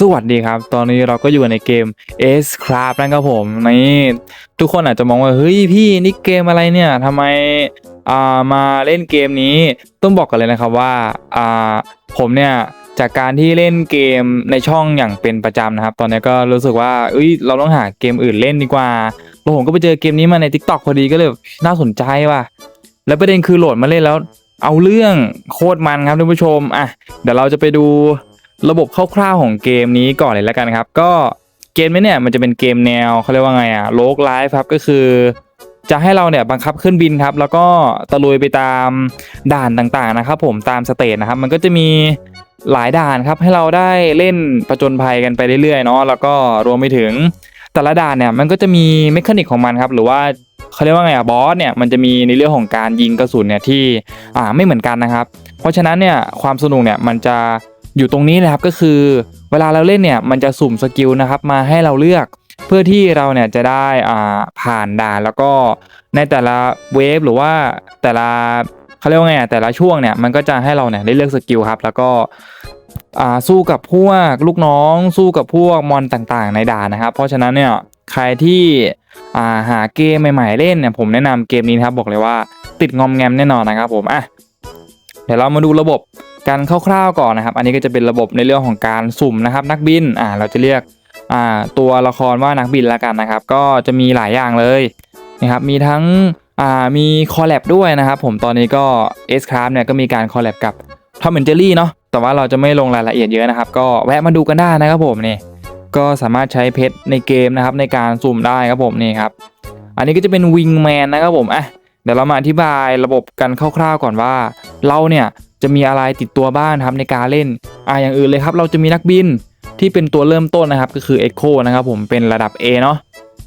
สวัสดีครับ ตอนนี้เราก็อยู่ในเกม S Craft นะครับผม นี่ทุกคนอาจจะมองว่า เฮ้ยพี่นี่เกมอะไรเนี่ยทำไมอ่ามาเล่นเกมนี้ ต้องบอกกันเลยนะครับว่าอ่าผมเนี่ยจากการที่เล่นเกมในช่องอย่างเป็นประจำนะครับ ตอนนี้ก็รู้สึกว่าเอ้ยเราต้องหาเกมอื่นเล่นดีกว่าแล้วผมก็ไปเจอเกมนี้มาใน Tik t o k พอดีก็เลยน่าสนใจว่ะ แล้วประเด็นคือโหลดมาเล่นแล้ว เอาเรื่องโคตรมันครับท่านผู้ชมอะเดี๋ยวเราจะไปดู ระบบคร่าวๆของเกมนี้ก่อนเลยแล้วกันครับ ก็เกมนี้เนี่ยมันจะเป็นเกมแนวเขาเรียกว่าไงอะโลกไลฟ์ครับก็คือ จะให้เราเนี่ยบังคับขึ้นบินครับ แล้วก็ตะลุยไปตามด่านต่างๆนะครับ ผมตามสเตจนะครับ มันก็จะมีหลายด่านครับให้เราได้เล่นประจนภัยกันไปเรื่อยๆเนาะแล้วก็รวมไปถึงแต่ละด่านเนี่ยมันก็จะมีเมคานิกของมันครับ หรือว่าเขาเรียกว่าไงอะบอสเนี่ยมันจะมีในเรื่องของการยิงกระสุนเนี่ยที่อ่าไม่เหมือนกันนะครับ เพราะฉะนั้นเนี่ยความสนุกเนี่ยมันจะ อยู่ตรงนี้นะครับก็คือเวลาเราเล่นเนี่ยมันจะสุ่มสกิลนะครับมาให้เราเลือกเพื่อที่เราเนี่ยจะได้อ่าผ่านด่านแล้วก็ในแต่ละเวฟหรือว่าแต่ละเขาเรียกว่าไงแต่ละช่วงเนี่ยมันก็จะให้เราเนี่ยได้เลือกสกิลครับ แล้วก็อ่าสู้กับพวกลูกน้อง สู้กับพวกมอนต่างๆ ในด่านนะครับ เพราะฉะนั้นเนี่ยใครที่อ่าหาเกมใหม่ๆเล่นเนี่ยผมแนะนำเกมนี้นะครับบอกเลยว่าติดงอมแงมแน่นอนนะครับผมอะเดี๋ยวเรามาดูระบบ กันคร่าวๆก่อนนะครับ อันนี้ก็จะเป็นระบบในเรื่องของการสุ่มนะครับ นักบินอ่าเราจะเรียกอ่าตัวละครว่านักบินแล้วกันนะครับ ก็จะมีหลายอย่างเลยนะครับมีทั้งอ่ามีคอลแลบด้วยนะครับผมตอนนี้ก็ S Craft เนี่ยก็มีการคอลแลบกับ Tom and Jerry เนาะแต่ว่าเราจะไม่ลงรายละเอียดเยอะนะครับ ก็แวะมาดูกันได้นะครับผมนี่ก็สามารถใช้เพชรในเกมนะครับในการสุ่มได้ครับผมนี่ครับอันนี้ก็จะเป็นวิงแมนนะครับผมอะเดี๋ยวเรามาอธิบายระบบกันคร่าวๆก่อนว่า เราเนี่ย จะมีอะไรติดตัวบ้างนครับในการเล่นอ่าอย่างอื่นเลยครับ เราจะมีนักบินที่เป็นตัวเริ่มต้นนะครับก็คือ Echo นะครับผมเป็นระดับ A เนาะ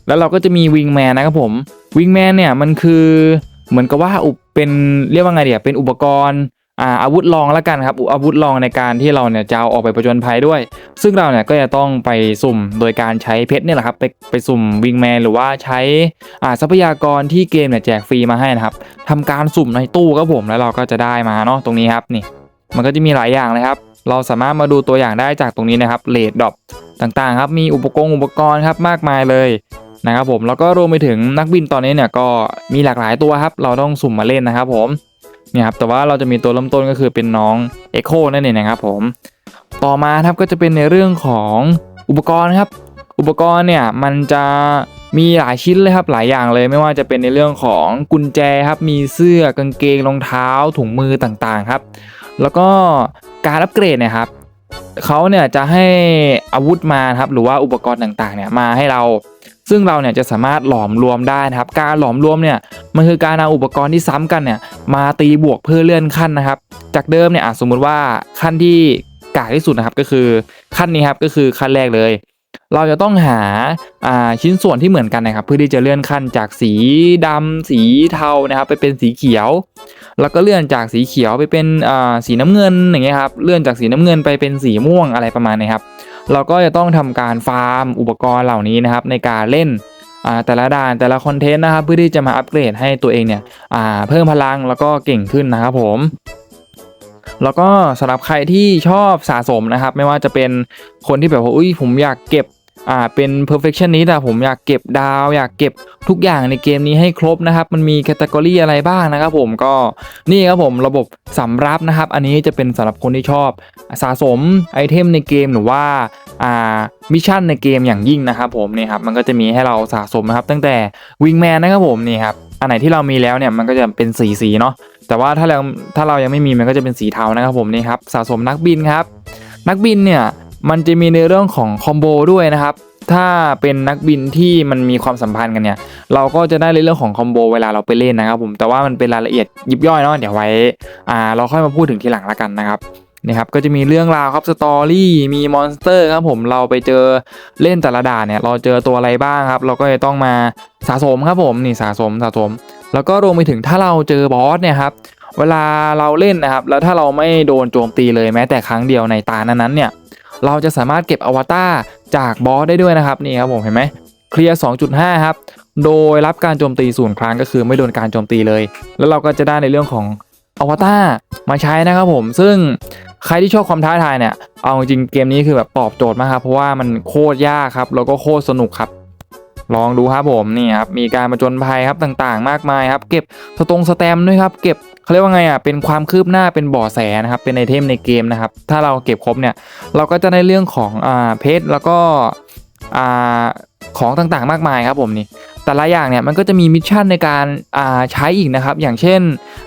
แล้วเราก็จะมีวิงแมนนะครับผมวิงแมนเนี่ยมันคือเหมือนกับว่าอุปเป็นเรียกว่าไงเดียเป็นอุปกรณ์ อาอาวุธรองแล้วกันครับอาวุธรองในการที่เราเนี่ยจะเอาออกไปประจนภัยด้วย ซึ่งเราเนี่ยก็จะต้องไปสุ่มโดยการใช้เพชรเนี่ยแหละครับไปไปสุ่ม Wingman หรือว่าใช้อาทรัพยากรที่เกมเนี่ยแจกฟรีมาให้นะครับทำการสุ่มในตู้ครับผมแล้วเราก็จะได้มาเนาะตรงนี้ครับนี่ มันก็จะมีหลายอย่างเลยครับเราสามารถมาดูตัวอย่างได้จากตรงนี้นะครับเลดดอปต่างๆครับมีอุปกรณ์อุปกรณ์ครับมากมายเลยนะครับผมแล้วก็รวมไปถึงนักบินตอนนี้เนี่ยก็มีหลากหลายตัวครับ เราต้องสุ่มมาเล่นนะครับผม เนี่ยครับแต่ว่าเราจะมีตัวเริ่มต้นก็คือเป็นน้อง Echo นั่นเองนะครับผมต่อมาครับก็จะเป็นในเรื่องของอุปกรณ์ครับ อุปกรณ์เนี่ยมันจะมีหลายชิ้นเลยครับหลายอย่างเลยไม่ว่าจะเป็นในเรื่องของกุญแจครับ มีเสื้อกางเกงรองเท้าถุงมือต่างๆครับ แล้วก็การอัปเกรดนี่ยครับเขาเนี่ยจะให้อาวุธมาครับหรือว่าอุปกรณ์ต่างๆเนี่ยมาให้เรา ซึ่งเราเนี่ยจะสามารถหลอมรวมได้นะครับ การหลอมรวมเนี่ยมันคือการเอาอุปกรณ์ที่ซ้ำกันเนี่ยมาตีบวกเพื่อเลื่อนขั้นนะครับ จากเดิมเนี่ยสมมุติว่าขั้นที่กากที่สุดนะครับก็คือขั้นนี้ครับก็คือขั้นแรกเลย เราจะต้องหาาชิ้นส่วนที่เหมือนกันนะครับ เพื่อที่จะเลื่อนขั้นจากสีดำสีเทานะครับ ไปเป็นสีเขียว แล้วก็เลื่อนจากสีเขียวไปเป็นสีน้ำเงินอย่างเงี้ยครับเลื่อนจากสีน้ำเงินไปเป็นสีม่วงอะไรประมาณนี้ครับ เราก็จะต้องทำการฟาร์มอุปกรณ์เหล่านี้นะครับในการเล่นแต่ละด่านแต่ละคอนเทนต์นะครับเพื่อที่จะมาอัปเกรดให้ตัวเองเนี่ยเพิ่มพลังแล้วก็เก่งขึ้นนะครับผมแล้วก็สำหรับใครที่ชอบสะสมนะครับ ไม่ว่าจะเป็นคนที่แบบว่าอุ้ยผมอยากเก็บ อ่าเป็น perfectionist อะผมอยากเก็บดาว อยากเก็บทุกอย่างในเกมนี้ให้ครบนะครับ มันมีแคตตากรีอะไรบ้างนะครับผมก็นี่ครับผมระบบสำรับนะครับ อันนี้จะเป็นสำหรับคนที่ชอบสะสมไอเทมในเกมหรือว่าอ่ามิชชั่นในเกมอย่างยิ่งนะครับผมนี่ครับมันก็จะมีให้เราสะสมนะครับตั้งแต่วิงแมนนะครับผมนี่ครับอันไหนที่เรามีแล้วเนี่ยมันก็จะเป็นสีสีเนาะแต่ว่าถ้าเราถ้าเรายังไม่มีมันก็จะเป็นสีเทานะครับผมนี่ครับสะสมนักบินครับ นักบินเนี่ย มันจะมีในเรื่องของคอมโบด้วยนะครับ ถ้าเป็นนักบินที่มันมีความสัมพันธ์กันเนี่ย เราก็จะได้ในเรื่องของคอมโบเวลาเราไปเล่นนะครับ ผม แต่ว่ามันเป็นรายละเอียดยิบย่อยเนาะ เดี๋ยวไว้ อ่า เราค่อยมาพูดถึงทีหลังละกันนะครับนี่ครับก็จะมีเรื่องราวครับสตอรี่มีมอนสเตอร์ครับผมเราไปเจอเล่นแต่ละด่านเนี่ยเราเจอตัวอะไรบ้างครับ เราก็จะต้องมาสะสมครับผมนี่สะสมสะสม แล้วก็รวมไปถึงถ้าเราเจอบอสเนี่ยครับเวลาเราเล่นนะครับแล้วถ้าเราไม่โดนโจมตีเลยแม้แต่ครั้งเดียวในตานั้นๆเนี่ย เราจะสามารถเก็บอวตารจากบอสได้ด้วยนะครับนี่ครับผมเห็นไหมเคลียร์ 2.5 ครับ โดยรับการโจมตีศูนย์ครั้งก็คือไม่โดนการโจมตีเลย แล้วเราก็จะได้ในเรื่องของอวตารมาใช้นะครับผม ซึ่งใครที่ชอบความท้าทายเนี่ย เอาจริงเกมนี้คือแบบตอบโจทย์มากครับ เพราะว่ามันโคตรยากครับ แล้วก็โคตรสนุกครับ ลองดูครับผมนี่ครับ มีการมาจนภัยครับต่างๆ มากมายครับ เก็บสตงสแตมด้วยครับ เก็บ เขาเรียกว่าไงอะเป็นความคืบหน้าเป็นบ่อแสนะครับเป็นไอเทมในเกมนะครับถ้าเราเก็บครบเนี่ยเราก็จะได้เรื่องของอ่าเพชรแล้วก็อ่าของต่างๆมากมายครับผมนี่แต่ละอย่างเนี่ยมันก็จะมีมิชชั่นในการอ่าใช้อีกนะครับ อย่างเช่น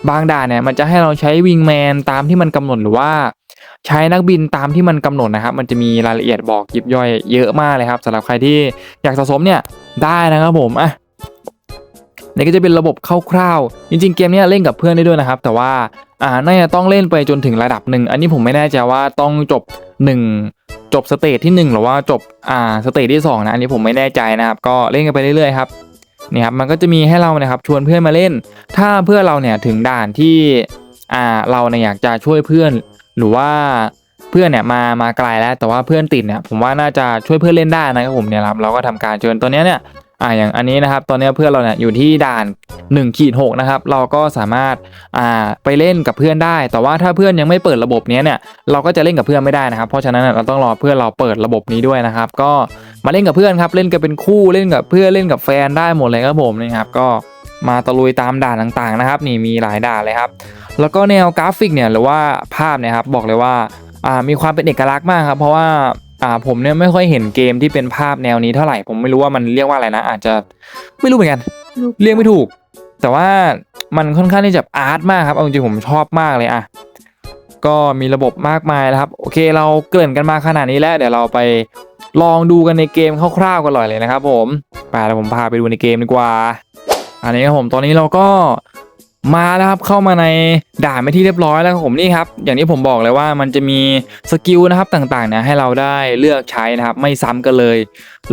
บางด่านเนี่ยมันจะให้เราใช้วิงแมนตามที่มันกำหนดหรือว่า ใช้นักบินตามที่มันกำหนดนะครับ มันจะมีรายละเอียดบอกยิบย่อยเยอะมากเลยครับสำหรับใครที่อยากสะสมเนี่ยได้นะครับผมอะ นี่ก็จะเป็นระบบคร่าวๆ จริงๆ เกมนี้เล่นกับเพื่อนได้ด้วยนะครับ แต่ว่าอ่าน่าจะต้องเล่นไปจนถึงระดับหนึ่ง อันนี้ผมไม่แน่ใจว่าต้องจบหนึ่งจบสเตจที่หนึ่งหรือว่าจบอ่าสเตจที่สองนะอันนี้ผมไม่แน่ใจนะครับ ก็เล่นกันไปเรื่อยๆครับนี่ครับมันก็จะมีให้เรานะครับชวนเพื่อนมาเล่น ถ้าเพื่อนเราเนี่ยถึงด่านที่อ่าเราเนี่ยอยากจะช่วยเพื่อน หรือว่าเพื่อนเนี่ยมามาไกลแล้วแต่ว่าเพื่อนติดเนี่ยผมว่าน่าจะช่วยเพื่อนเล่นได้นะครับผมเนี่ยครับเราก็ทำการเชิญตัวเนี้เนี่ย อ่าอย่างอันนี้นะครับ ตอนนี้เพื่อนเราเนี่ยอยู่ที่ด่าน1ขีดหนะครับ เราก็สามารถอ่าไปเล่นกับเพื่อนได้ แต่ว่าถ้าเพื่อนยังไม่เปิดระบบเนี้ยเนี่ยเราก็จะเล่นกับเพื่อนไม่ได้นะครับ เพราะฉะนั้นเราต้องรอเพื่อนเราเปิดระบบนี้ด้วยนะครับ ก็มาเล่นกับเพื่อนครับ เล่นกันเป็นคู่เล่นกับเพื่อนเล่นกับแฟนได้หมดเลยครับผมนี่ครับ ก็มาตะลุยตามด่านต่างๆนะครับ นี่มีหลายด่านเลยครับ แล้วก็แนวกราฟิกเนี่ยหรือว่าภาพเนี่ยครับบอกเลยว่าอ่ามีความเป็นเอกลักษณ์มากครับ เพราะว่า อ่าผมเนี่ยไม่ค่อยเห็นเกมที่เป็นภาพแนวนี้เท่าไหร่ผมไม่รู้ว่ามันเรียกว่าอะไรนะ อาจจะไม่รู้เหมือนกัน เรียกไม่ถูก แต่ว่ามันค่อนข้างที่จะอาร์ตมากครับเอาจริงๆผมชอบมากเลยอะก็มีระบบมากมายนะครับ โอเคเราเกริ่นกันมาขนาดนี้แล้ว เดี๋ยวเราไปลองดูกันในเกมคร่าวๆกันหน่อยเลยนะครับผมไปแล้วผมพาไปดูในเกมดีกว่า อันนี้ครับผมตอนนี้เราก็ มาแล้วครับเข้ามาในด่านไปที่เรียบร้อยแล้วครับผมนี่ครับ อย่างที่ผมบอกเลยว่ามันจะมีสกิลนะครับต่างๆเนี่ยให้เราได้เลือกใช้นะครับไม่ซ้ำกันเลย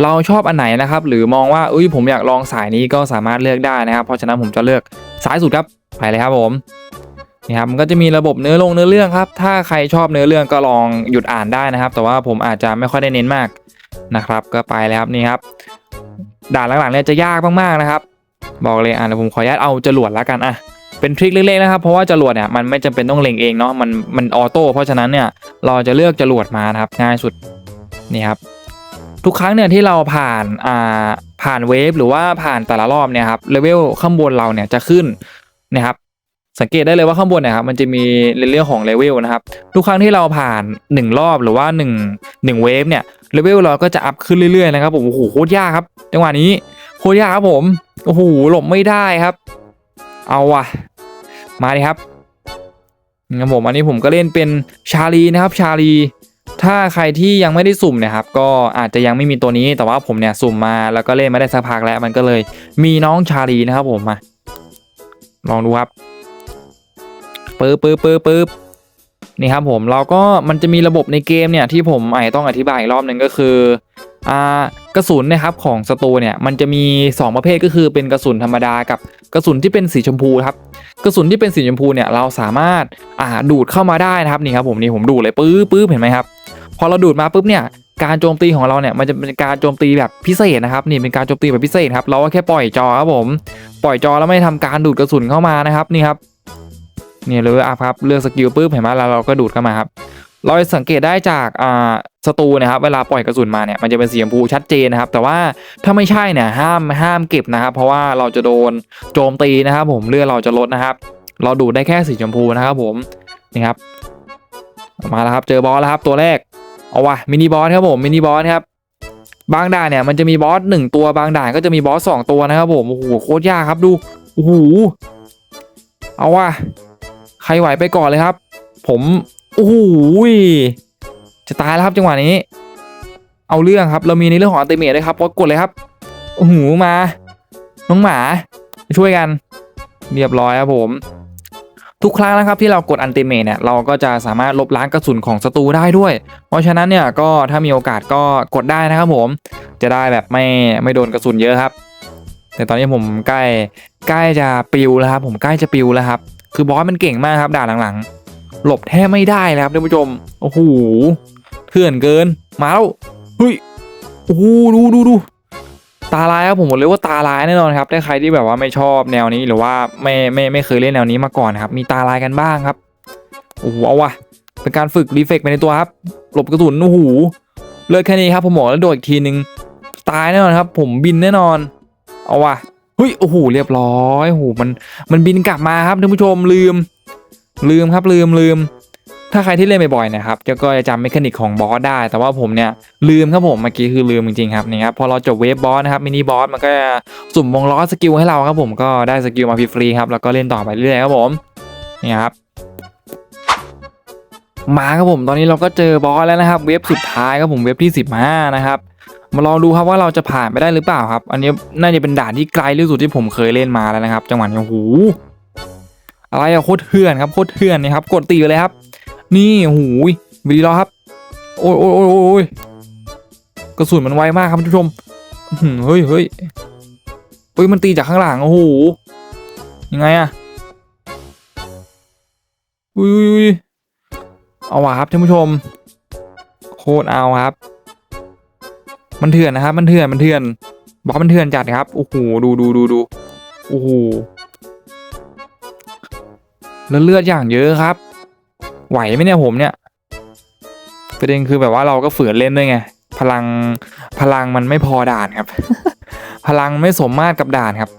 เราชอบอันไหนนะครับ หรือมองว่าอุ้ยผมอยากลองสายนี้ก็สามารถเลือกได้นะครับ เพราะฉะนั้นผมจะเลือกสายสุดครับไปเลยครับผมนี่ครับมันก็จะมีระบบเนื้อลงเนื้อเรื่องครับ ถ้าใครชอบเนื้อเรื่องก็ลองหยุดอ่านได้นะครับ แต่ว่าผมอาจจะไม่ค่อยได้เน้นมากนะครับ ก็ไปเลยครับนี่ครับด่านหลังๆเนี่ยจะยากมากๆนะครับ บอกเลยอะเดี๋ยวผมขออนุญาตเอาจรวดแล้วกันอะ เป็นทริคเล็กๆนะครับเพราะว่าจรวดเนี่ยมันไม่จำเป็นต้องเล็งเองเนาะมันมันออโต้เพราะฉะนั้นเนี่ยเราจะเลือกจรวดมานะครับง่ายสุดนี่ครับทุกครั้งเนี่ยที่เราผ่านอ่าผ่านเวฟหรือว่าผ่านแต่ละรอบเนี่ยครับเลเวลข้างบนเราเนี่ยจะขึ้นนะครับสังเกตได้เลยว่าข้างบนเนี่ยครับมันจะมีเรื่องของเลเวลนะครับทุกครั้งที่เราผ่าน 1 รอบหรือว่า1 1เวฟเนี่ยเลเวลเราก็จะอัพขึ้นเรื่อยๆนะครับผมโอ้โหโคตรยากครับจังหวะนี้โคตรยากครับผมโอ้โหหลบไม่ได้ครับ เอาว่ะ มาดิครับครับผมอันนี้ผมก็เล่นเป็นชาลีนะครับชาลี ถ้าใครที่ยังไม่ได้สุ่มเนะครับ ก็อาจจะยังไม่มีตัวนี้แต่ว่าผมเนี่ยสุ่มมาแล้วก็เล่นมาได้สักพักแล้วมันก็เลย มีน้องชาลีนะครับผมมา ลองดูครับปึ๊บปึ๊บปึ๊บปึ๊บนี่ครับผมเราก็มันจะมีระบบในเกมเนี่ยที่ผมไอต้องอธิบายอีกรอบหนึ่งก็คือ กระสุนนะครับของศัตรูเนี่ยมันจะมี 2 ประเภทก็คือเป็นกระสุนธรรมดากับกระสุนที่เป็นสีชมพูครับกระสุนที่เป็นสีชมพูเนี่ยเราสามารถอ่าดูดเข้ามาได้นะครับนี่ครับผมนี่ผมดูดเลยปื๊บปื๊บเห็นไหมครับพอเราดูดมาปุ๊บเนี่ยการโจมตีของเราเนี่ยมันจะเป็นการโจมตีแบบพิเศษนะครับนี่เป็นการโจมตีแบบพิเศษครับเราก็แค่ปล่อยจอครับผมปล่อยจอแล้วไม่ทำการดูดกระสุนเข้ามานะครับนี่ครับเนี่ยเลยอัพครับเลือกสกิลปุ๊บเห็นไหมแล้วเราก็ดูดเข้ามาครับ เราจะสังเกตได้จากอ่าศัตรูนะครับเวลาปล่อยกระสุนมาเนี่ยมันจะเป็นสีชมพูชัดเจนนะครับ แต่ว่าถ้าไม่ใช่เนี่ยห้ามห้ามเก็บนะครับ เพราะว่าเราจะโดนโจมตีนะครับ ผมเลือดเราจะลดนะครับ เราดูดได้แค่สีชมพูนะครับ ผมนี่ครับมาแล้วครับเจอบอสแล้วครับตัวแรกเอาวะมินิบอสครับผมมินิบอสครับบางด่านเนี่ยมันจะมีบอสหนึ่งตัวบางด่านก็จะมีบอสสองตัวนะครับผมโอ้โหโคตรยากครับดูโอ้โหเอาวะใครไหวไปก่อนเลยครับ ผม อ้โหจะตายแล้วครับจังหวะนี้ เอาเรื่องครับ เรามีในเรื่องของอัลติเมทด้วยครับกดกดเลยครับโอ้โหมา น้องหมา ช่วยกัน เรียบร้อยครับผม ทุกครั้งนะครับที่เรากดอันติเมทเนี่ยเราก็จะสามารถลบล้างกระสุนของศัตรูได้ด้วย เพราะฉะนั้นเนี่ยก็ถ้ามีโอกาสก็กดได้นะครับผม จะได้แบบไม่ไม่โดนกระสุนเยอะครับ แต่ตอนนี้ผมใกล้ใกล้จะปิวแล้วครับ ผมใกล้จะปิวแล้วครับ คือบอสมันเก่งมากครับด่านหลังๆ หลบแทบไม่ได้แล้วครับท่านผู้ชม โอ้โหเถื่อนเกิน มาแล้วเฮ้ยโอ้โหดูดูดูตาลายครับผมบอกเลยว่าตาลายแน่นอนครับถ้าใครที่แบบว่าไม่ชอบแนวนี้หรือว่าไม่ไม่ไม่เคยเล่นแนวนี้มาก่อนครับมีตาลายกันบ้างครับโอ้โหเอาวะเป็นการฝึกรีเฟกไปในตัวครับหลบกระสุนโอ้โหเลือดแค่นี้ครับผมบอกแล้วโดดอีกทีนึงตายแน่นอนครับ ผมบินแน่นอน เอาวะเฮ้ยโอ้โหเรียบร้อยโอ้โหมันมันบินกลับมาครับท่านผู้ชมลืม ลืมครับลืมลืม ถ้าใครที่เล่นบ่อยๆนะครับจะก็จะจำเมคานิกของบอสได้ แต่ว่าผมเนี่ยลืมครับผมเมื่อกี้คือลืมจริงๆครับนี่ครับพอเราจบเวฟบอสนะครับมินิบอสมันก็จะสุ่มวงล้อสกิลให้เราครับผมก็ได้สกิลมาฟรีๆครับแล้วก็เล่นต่อไปเรื่อยๆครับผมนี่ครับมาครับผมตอนนี้เราก็เจอบอสแล้วนะครับ เวฟสุดท้ายครับผมเวฟที่ 15 นะครับ มาลองดูครับว่าเราจะผ่านไปได้หรือเปล่าครับ อันนี้น่าจะเป็นด่านที่ไกลที่สุดที่ผมเคยเล่นมาแล้วนะครับ จังหวะนี้โอ้โห อะไรอะโคตรเถื่อนครับโคตรเถื่อนนี่ครับกดตีเลยครับ นี่โอ้โหวีดีรอครับ โอ้ยโอ้ยโอ้ยกระสุนมันไวมากครับท่านผู้ชมเฮ้ยเฮ้ยเฮ้ยมันตีจากข้างหลังโอ้โหยังไงอะอุ้ยอุ้ยเอาว่ะครับท่านผู้ชม โคตรเอาครับ มันเถื่อนนะครับ มันเถื่อนมันเถื่อนบอกมันเถื่อนจัดครับโอ้โหดูดูดูดูโอ้โห แล้วเลือดอย่างเยอะครับ ไหวไหมเนี่ยผมเนี่ยประเด็นคือแบบว่าเราก็ฝืนเล่นด้วยไง พลังพลังมันไม่พอด่านครับ พลังไม่สมมาตรกับด่านครับ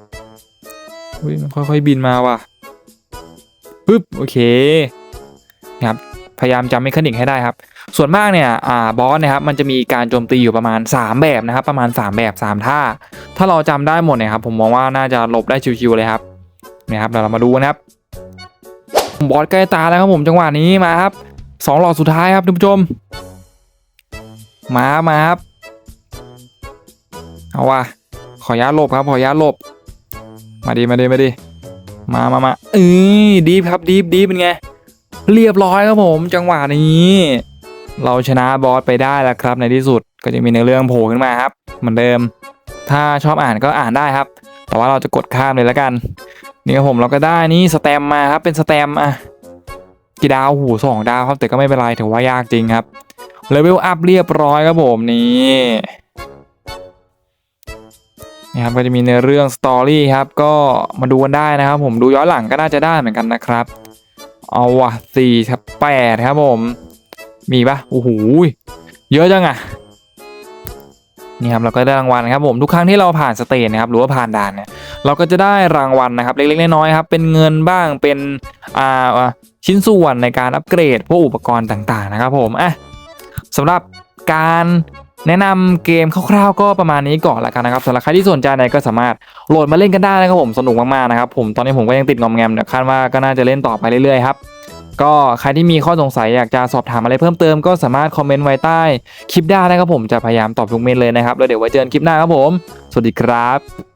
อุ้ยมันค่อยๆบินมาว่ะปึ๊บโอเคนะครับพยายามจำเมคานิกให้ได้ครับ ส่วนมากเนี่ยอ่าบอสนะครับมันจะมีการโจมตีอยู่ประมาณ 3 แบบนะครับ ประมาณ 3 แบบ 3 ท่า ถ้าเราจำได้หมดเนี่ยครับผมมองว่าน่าจะหลบได้ชิวๆเลยครับเนี่ยครับเดี๋ยวเรามาดูนะครับ บอสใกล้ตาแล้วครับผมจังหวะนี้มาครับสองหลอดสุดท้ายครับท่านผู้ชม มามาครับเอาว่ะขออนุญาหลบครับขออนุญาหลบ มาดีมาดีมาดีมามามาเอ้ยดีฟครับดีฟดีฟเป็นไง เรียบร้อยครับผม จังหวะนี้ เราชนะบอสไปได้แล้วครับในที่สุดก็จะมีในเรื่องโผล่ขึ้นมาครับ เหมือนเดิม ถ้าชอบอ่านก็อ่านได้ครับ แต่ว่าเราจะกดข้ามเลยแล้วกัน นี่ครับผมเราก็ได้นี่สแตมมาครับเป็นสแตมอะกี่ดาวหูสองดาวครับแต่ก็ไม่เป็นไรถือว่ายากจริงครับเลเวลอัพเรียบร้อยครับผมนี่นี่ครับก็จะมีในเรื่องสตอรี่ครับก็มาดูกันได้นะครับ ผมดูย้อนหลังก็น่าจะได้เหมือนกันนะครับเอาว่ะสี่ครับแปดครับผม มีปะโอ้โหเยอะจังอะนี่ครับเราก็ได้รางวัลครับผมทุกครั้งที่เราผ่านสเตจนะครับหรือว่าผ่านด่านเนี่ย เราก็จะได้รางวัลนะครับเล็กๆน้อยๆครับเป็นเงินบ้างเป็นอ่าชิ้นส่วนในการอัปเกรดพวกอุปกรณ์ต่างๆนะครับผมอะสำหรับการแนะนำเกมคร่าวๆก็ประมาณนี้ก่อนละกันนะครับสำหรับใครที่สนใจนก็สามารถโหลดมาเล่นกันได้นะครับผมสนุกมากๆนะครับผมตอนนี้ผมก็ยังติดงอมแงมเดี๋ยวคาดว่าก็น่าจะเล่นต่อไปเรื่อยๆครับก็ใครที่มีข้อสงสัยอยากจะสอบถามอะไรเพิ่มเติมก็สามารถคอมเมนต์ไว้ใต้คลิปได้นะครับผมจะพยายามตอบทุกเมนเลยนะครับแล้วเดี๋ยวไว้เจอกันคลิปหน้าครับผม สวัสดีครับ